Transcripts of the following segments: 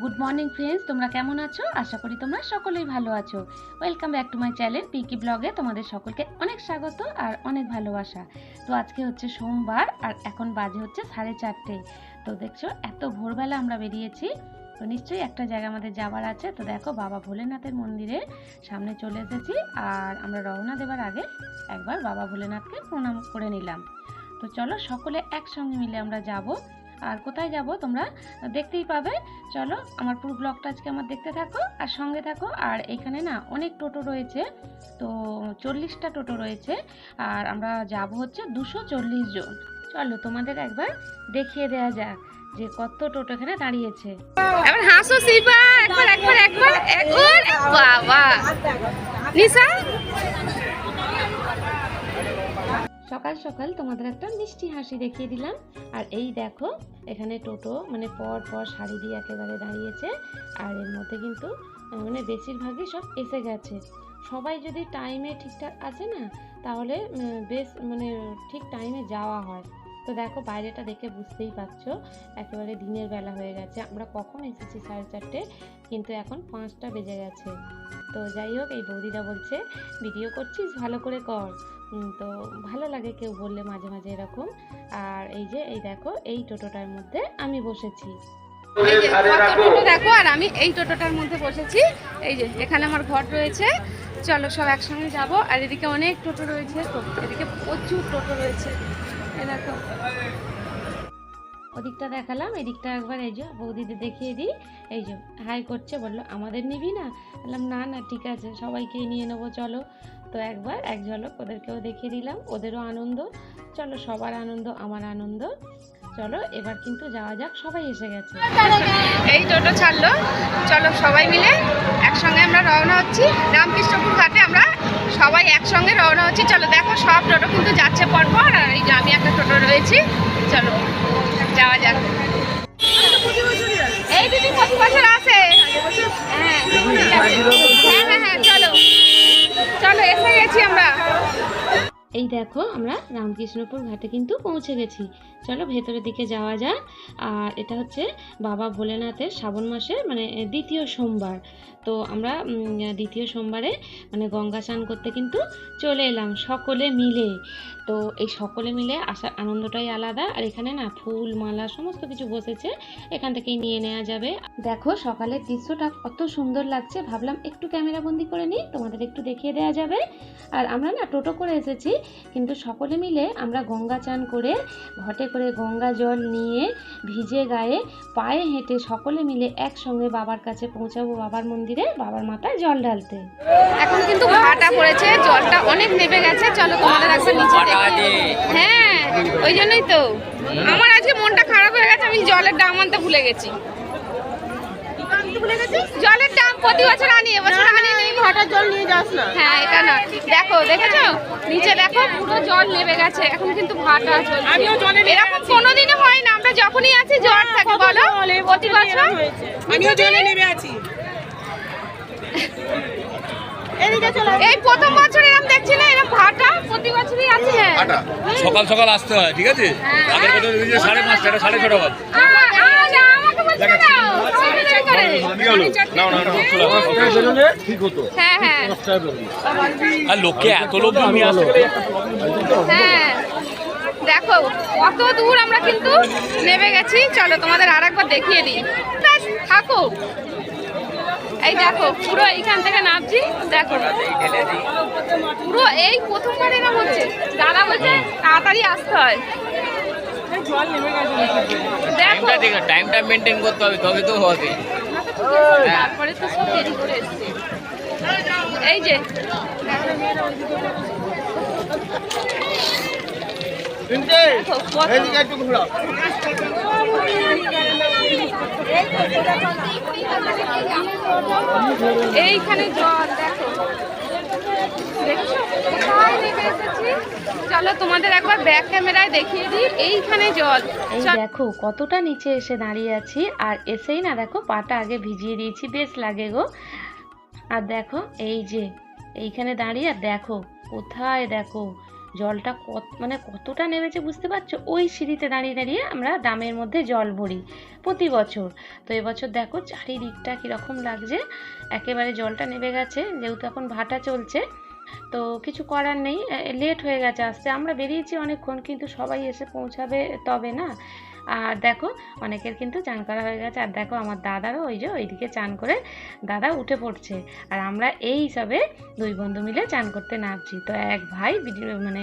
Good morning friends তোমরা কেমন আছো? আশা করি তোমরা সকলেই ভালো আছো। Welcome back to my channel Piki ব্লগে তোমাদের সকলকে অনেক স্বাগত আর অনেক ভালোবাসা। তো আজকে হচ্ছে সোমবার আর এখন বাজে হচ্ছে সাড়ে চারটে। তো দেখছ, এত ভোরবেলা আমরা বেরিয়েছি। তো নিশ্চয়ই একটা জায়গা আমাদের যাওয়ার আছে। তো দেখো, বাবা ভোলেনাথের মন্দিরের সামনে চলে এসেছি আর আমরা রওনা দেওয়ার আগে একবার বাবা ভোলেনাথকে প্রণাম করে নিলাম। তো চলো, সকলে একসঙ্গে মিলে আমরা যাব। আর কোথায় যাব তোমরা দেখতেই পাবে। চলো, আমার পুরো ব্লগটা আজকে আমার দেখতে থাকো, আর সঙ্গে থাকো। আর এখানে না অনেক টোটো রয়েছে, তো চল্লিশটা টোটো রয়েছে, আর আমরা যাব হচ্ছে দুশো চল্লিশ জন। চলো, তোমাদের একবার দেখিয়ে দেওয়া যাক যে কত টোটো এখানে দাঁড়িয়েছে। একবার একবার একবার সকাল সকাল তোমাদের একটা মিষ্টি হাসি দেখিয়ে দিলাম। আর এই দেখো, এখানে টোটো মানে পর পর শাড়ি দিয়ে একেবারে দাঁড়িয়েছে। আর এর মধ্যে কিন্তু মানে বেশিরভাগই সব এসে গেছে। সবাই যদি টাইমে ঠিকঠাক আছে না, তাহলে বেশ মানে ঠিক টাইমে যাওয়া হয়। তো দেখো, বাইরেটা দেখে বুঝতেই পারছ, একেবারে দিনের বেলা হয়ে গেছে। আমরা কখন এসেছি সাড়ে চারটে, কিন্তু এখন পাঁচটা বেজে গেছে। তো যাই হোক, এই বৌদিরা বলছে, ভিডিও করছিস? ভালো করে কর। তো ভালো লাগে কেউ বললে মাঝে মাঝে এরকম। আর এই যে এই দেখো এই টোটোটার মধ্যে আমি বসেছি। দেখো আর আমি এই টোটোটার মধ্যে বসেছি। এই যে এখানে আমার ঘর রয়েছে। চলো সব একসঙ্গে যাব। আর এদিকে অনেক টোটো রয়েছে তো এদিকে প্রচুর টোটো রয়েছে। এই দেখো। ওদিকটা দেখালাম এদিকটা একবার এই যে বৌদিদের দেখিয়ে দিই। এই যে হাই করছে বলল আমাদের নিবি না? বললাম না না ঠিক আছে সবাইকেই নিয়ে নেব চলো। তো একবার এক ঝলক ওদেরকেও দেখিয়ে দিলাম, ওদেরও আনন্দ। চলো সবার আনন্দ, আমার আনন্দ। চলো, এবার কিন্তু যাওয়া যাক, সবাই এসে গেছে। এই টোটো ছাড়লো। চলো সবাই মিলে একসঙ্গে আমরা রওনা হচ্ছি। রামকৃষ্ণপুর ঘাটে আমরা সবাই একসঙ্গে রওনা হচ্ছি। চলো দেখো, সব টোটো কিন্তু যাচ্ছে পরপর। আর এই আমি একটা টোটো রয়েছি। চলো, যাওয়া যাক এই দিদি প্রতি বছর আসে হ্যাঁ হ্যাঁ হ্যাঁ হ্যাঁ চলো চলো এসে গেছি আমরা এই দেখো আমরা রামকৃষ্ণপুর ঘাটে কিন্তু পৌঁছে গেছি। চলো ভেতরের দিকে যাওয়া যাক। আর এটা হচ্ছে বাবা ভোলেনাথের শ্রাবণ মাসের মানে দ্বিতীয় সোমবার। তো আমরা দ্বিতীয় সোমবারে মানে গঙ্গা স্নান করতে কিন্তু চলে এলাম সকলে মিলে। তো এই সকলে মিলে আসার আনন্দটাই আলাদা। আর এখানে না ফুল, মালা সমস্ত কিছু বসেছে, এখান থেকেই নিয়ে নেওয়া যাবে। দেখো সকালের দৃশ্যটা কত সুন্দর লাগছে। ভাবলাম একটু ক্যামেরা বন্দি করে নিই, তোমাদের একটু দেখিয়ে দেওয়া যাবে। আর আমরা না টোটো করে এসেছি, কিন্তু সকলে মিলে আমরা গঙ্গা চান করে, ঘটে করে গঙ্গা জল নিয়ে ভিজে গায়ে পায়ে হেঁটে সকলে মিলে একসঙ্গে বাবার কাছে পৌঁছাবো, বাবার মন্দিরে বাবার মাথায় জল ঢালতে। এখন কিন্তু ভাটা পড়েছে জলটা অনেক নেমে গেছে। চলো তোমাদের একবার নিচে দেখি। হ্যাঁ ওই জন্যই তো। আমার আজকে মনটা খারাপ হয়ে গেছে আমি জলের দাম আনতে ভুলে গেছি। জলের দাম প্রতি বছর আনি এবছর আনি ঘাটার জল নিয়ে যাস না। হ্যাঁ এটা না। দেখো দেখেছ? নিচে দেখো পুরো জল নেমে গেছে। এখন কিন্তু ভাটা চলছে। আমিও জলে এরকম কোনোদিনও হয় না আমরা যখনই আছি জল থাকে বলো। প্রতি বছর? আমিও জলে নেমে আছি। এই প্রথম বছর এরকম দেখছি না এরকম ভাটা প্রতি বছরই আছে। সকাল সকাল আসতে হয় ঠিক আছে? আগের বছর ওই যে সাড়ে পাঁচটা এটা সাড়ে ছটা বাজে। হ্যাঁ হ্যাঁ। আর লোককে এত লোক নিয়ে আসতে হ্যাঁ। দেখো কত দূর আমরা কিন্তু নেমে গেছি। চলো তোমাদের আর একবার দেখিয়ে দিই। থাকো। এই দেখো পুরো এইখান থেকে নামছি দেখো পুরো এই প্রথমবার এরকম হচ্ছে দাদা বলছে তাড়াতাড়ি আসতে হয় দেখো টাইমটা মেনটেন করতে হবে তবে তো হবে তারপরে তো সব দেরি করে এসছে এই যে কত- এদিকে একটু ঘোরাও। এইখানে জল দেখো। চলো তোমাদের একবার ব্যাক ক্যামেরায় দেখিয়ে দিই এইখানে জল। এই দেখো কতটা নিচে এসে দাঁড়িয়ে আছি। আর এসেই না দেখো পাটা আগে ভিজিয়ে দিয়েছি বেশ লাগে গো। আর দেখো এই যে এইখানে দাঁড়িয়ে আর দেখো কোথায় দেখো? জলটা কত মানে কতটা নেমেছে বুঝতে পারছ? ওই সিঁড়িতে দাঁড়িয়ে দাঁড়িয়ে আমরা ড্রামের মধ্যে জল ভরি প্রতি বছর। তো এবছর দেখো চারিদিকটা কীরকম লাগছে, একেবারে জলটা নেমে গেছে, যেহেতু এখন ভাটা চলছে, তো কিছু করার নেই লেট হয়ে গেছে আসতে। আমরা বেরিয়েছি অনেকক্ষণ, কিন্তু সবাই এসে পৌঁছাবে তবে না? আর দেখো, অনেকের কিন্তু চান করা হয়ে গেছে। আর দেখো, আমার দাদারও ওই যে ওইদিকে চান করে দাদা উঠে পড়ছে। আর আমরা এই হিসাবে দুই বন্ধু মিলে চান করতে নামছি। তো এক ভাই ভিডিও মানে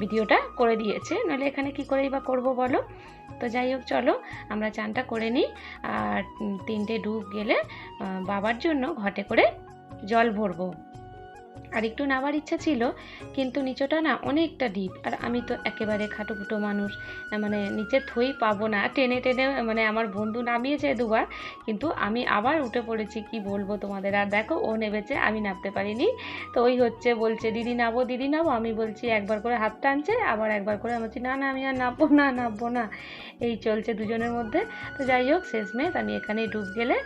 ভিডিওটা করে দিয়েছে। নাহলে এখানে কি করেই বা করব বলো? তো যাই হোক, চলো, আমরা চানটা করে নিই। আর তিনটে ডুব গেলে বাবার জন্য ঘটে করে জল ভরবো। আর একটু নামার ইচ্ছা ছিল, কিন্তু নিচটা না অনেকটা ডিপ আর আমি তো একেবারে খাটোপুটো মানুষ মানে নিচে থই পাবো না। টেনে টেনে মানে আমার বন্ধু নামিয়েছে দুবার, কিন্তু আমি আবার উঠে পড়েছি, কি বলব তোমাদের? আর দেখো, ও নেবেছে আমি নামতে পারিনি। তো ওই হচ্ছে বলছে, দিদি নাবো দিদি নাবো আমি বলছি, একবার করে হাত টানছে আবার একবার করে। আমি বলছি, না না, আমি আর নামবো না নামবো না। এই চলছে দুজনের মধ্যে। তো যাই হোক, শেষমেশ আমি এখানেই ডুব গেলে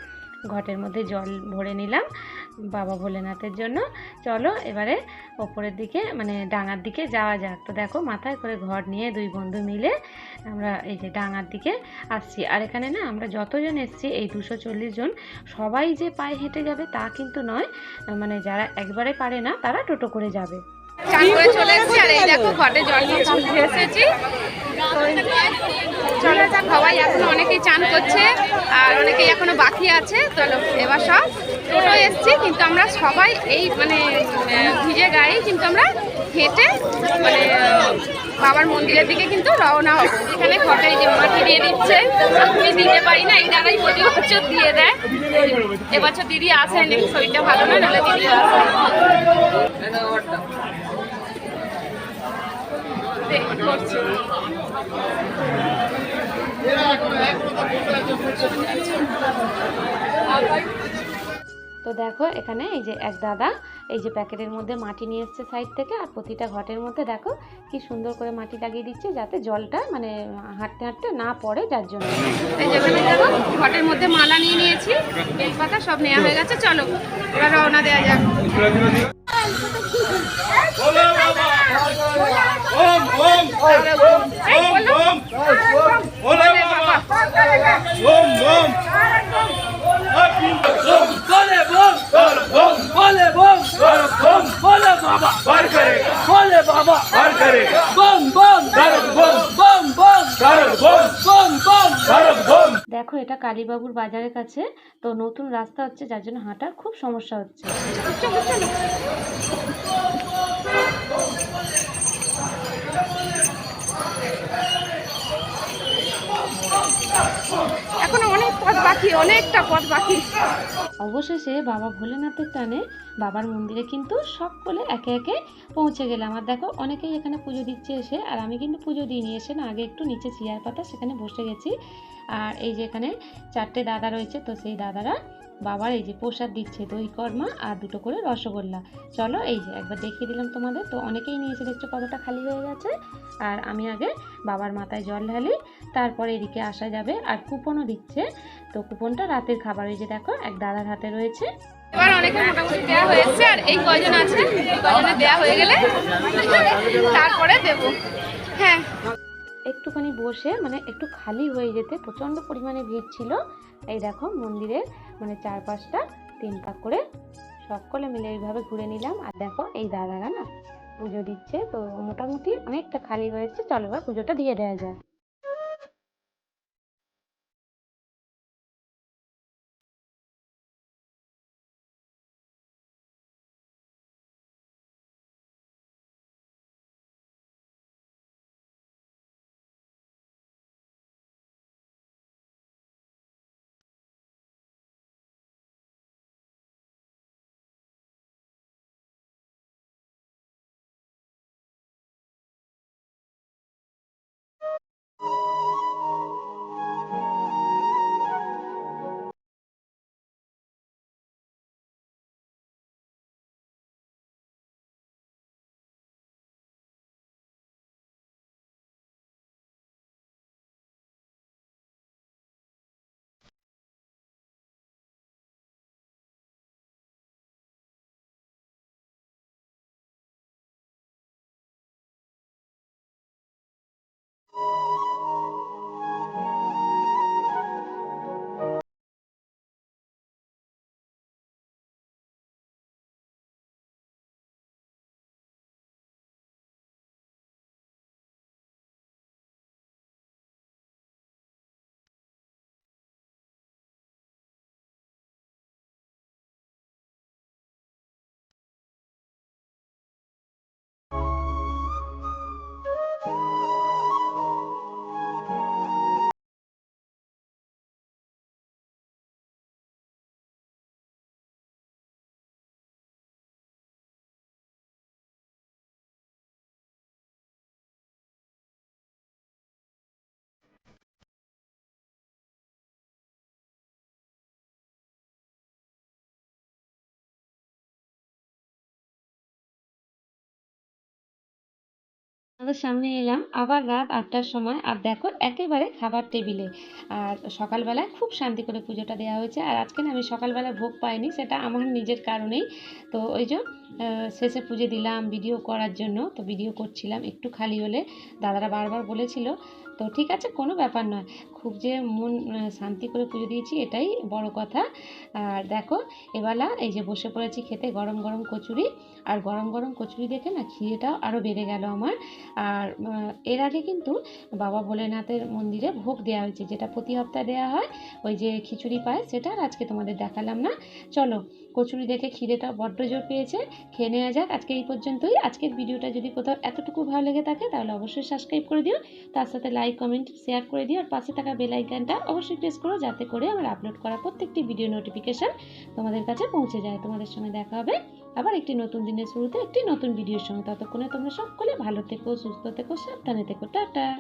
ঘটের মধ্যে জল ভরে নিলাম বাবা ভোলেনাথের জন্য। চলো এবারে ওপরের দিকে মানে ডাঙার দিকে যাওয়া যাক। তো দেখো মাথায় করে ঘর নিয়ে দুই বন্ধু মিলে আমরা এই যে ডাঙার দিকে আসছি। আর এখানে না আমরা যতজন এসছি, এই দুশো চল্লিশ জন, সবাই যে পায়ে হেঁটে যাবে তা কিন্তু নয়। মানে যারা একবারে পারে না, তারা টোটো করে যাবে। চান করে চলে এসেছি। আর এই দেখো ঘটে জল এসেছি। চলো সবাই এখনও অনেকেই চান করছে আর অনেকেই এখনও বাকি আছে। চলো এবার সব টোটো এসছি কিন্তু আমরা সবাই এই মানে ভিজে গায়ে কিন্তু আমরা হেঁটে মানে বাবার মন্দিরের দিকে কিন্তু রওনা হব। এখানে ঘটে যে মাটি দিয়ে দিচ্ছে আমি দিতে পারি না এই দাদাই প্রতি বছর দিয়ে দেয়। এবছর দিদি আসেনি শরীরটা ভালো না নাহলে দিদি আসে করছে তো দেখো, এখানে এই যে এক দাদা এই যে প্যাকেটের মধ্যে মাটি নিয়ে এসছে সাইড থেকে, আর প্রতিটা ঘটের মধ্যে দেখো কি সুন্দর করে মাটি লাগিয়ে দিচ্ছে যাতে জলটা মানে হাঁটতে হাঁটতে না পড়ে, যার জন্য। দেখো, ঘটের মধ্যে মালা নিয়ে নিয়েছি, বেলপাতা সব নেওয়া হয়ে গেছে, চলো রওনা দেওয়া যাক। ওম ওম ওম ওম ধরক বম দেখো, এটা কালীবাবুর বাজারের কাছে, তো নতুন রাস্তা হচ্ছে, যার জন্য হাঁটার খুব সমস্যা হচ্ছে। পথ বাকি। অবশেষে বাবা ভোলেনাথের টানে বাবার মন্দিরে কিন্তু সকলে একে একে পৌঁছে গেলাম। আর দেখো, অনেকেই এখানে পুজো দিচ্ছে এসে, আর আমি কিন্তু পুজো দিয়ে নিয়ে এসে না, আগে একটু নিচে চেয়ার পাতা সেখানে বসে গেছি। আর এই যে এখানে চারটে দাদা রয়েছে, তো সেই দাদারা বাবার এই যে প্রসাদ দিচ্ছে দই কর্মা আর দুটো করে রসগোল্লা। চলো এই যে একবার দেখিয়ে দিলাম তোমাদের। তো অনেকেই নিয়েছে দেখছ কতটা খালি হয়ে গেছে। আর আমি আগে বাবার মাথায় জল ঢালি তারপরে এদিকে আসা যাবে। আর কুপনও দিচ্ছে। তো কুপনটা রাতের খাবার। ওই যে দেখো এক দাদার হাতে রয়েছে। এবার মোটামুটি দেওয়া হয়েছে আর এই কজন আছে? এই কজনে দেওয়া হয়ে গেলে তারপরে দেবো। হ্যাঁ। একটুখানি বসে মানে একটু খালি হয়ে যেতে প্রচণ্ড পরিমাণে ভিড় ছিল। এই দেখো মন্দিরের মানে চার পাঁচটা, তিন পাক করে সকলে মিলে এইভাবে ঘুরে নিলাম। আর দেখো, এই দাদারা না পুজো দিচ্ছে। তো মোটামুটি অনেকটা খালি হয়েছে। চলো এবার পুজোটা দিয়ে দেওয়া যায় আমাদের সামনে এলাম। আবার রাত আটটার সময়। আর দেখো, একেবারে খাবার টেবিলে। আর সকালবেলায় খুব শান্তি করে পুজোটা দেওয়া হয়েছে। আর আজকে আমি সকালবেলা ভোগ পাইনি, সেটা আমার নিজের কারণেই। তো ওই যে শেষে পুজো দিলাম ভিডিও করার জন্য। তো ভিডিও করছিলাম একটু খালি হলে। দাদারা বারবার বলেছিল তো ঠিক আছে, কোনো ব্যাপার নয়। খুব যে মন শান্তি করে পুজো দিয়েছি, এটাই বড় কথা। আর দেখো, এবেলা এই যে বসে পড়েছি খেতে গরম গরম কচুরি, আর গরম গরম কচুরি দেখে না খিদেটাও আরও বেড়ে গেল আমার। আর এর আগে কিন্তু বাবা ভোলেনাথের মন্দিরে ভোগ দেওয়া হয়েছে, যেটা প্রতি সপ্তাহে দেওয়া হয়। ওই যে খিচুড়ি পায় সেটা আজকে তোমাদের দেখালাম না। চলো, কচুরি দেখে খিদেটা বড্ড জোর পেয়েছে। খেয়ে নেওয়া যাক, আজকে এই পর্যন্তই। আজকের ভিডিওটা যদি কোথাও এতটুকু ভালো লেগে থাকে, তাহলে অবশ্যই সাবস্ক্রাইব করে দিও। তার সাথে লাইক কমেন্ট শেয়ার করে দিও। আর পাশে থাকা বেল আইকনটা অবশ্যই প্রেস করো যাতে করে আমার আপলোড করা প্রত্যেকটি ভিডিও নোটিফিকেশন তোমাদের কাছে পৌঁছে যায়। তোমাদের সঙ্গে দেখা হবে আবার একটি নতুন দিনের শুরুতে একটি নতুন ভিডিওর সঙ্গে। ততক্ষণে তোমরা সকলে ভালো থেকো, সুস্থ থেকো, সাবধানে থেকো। টাটা!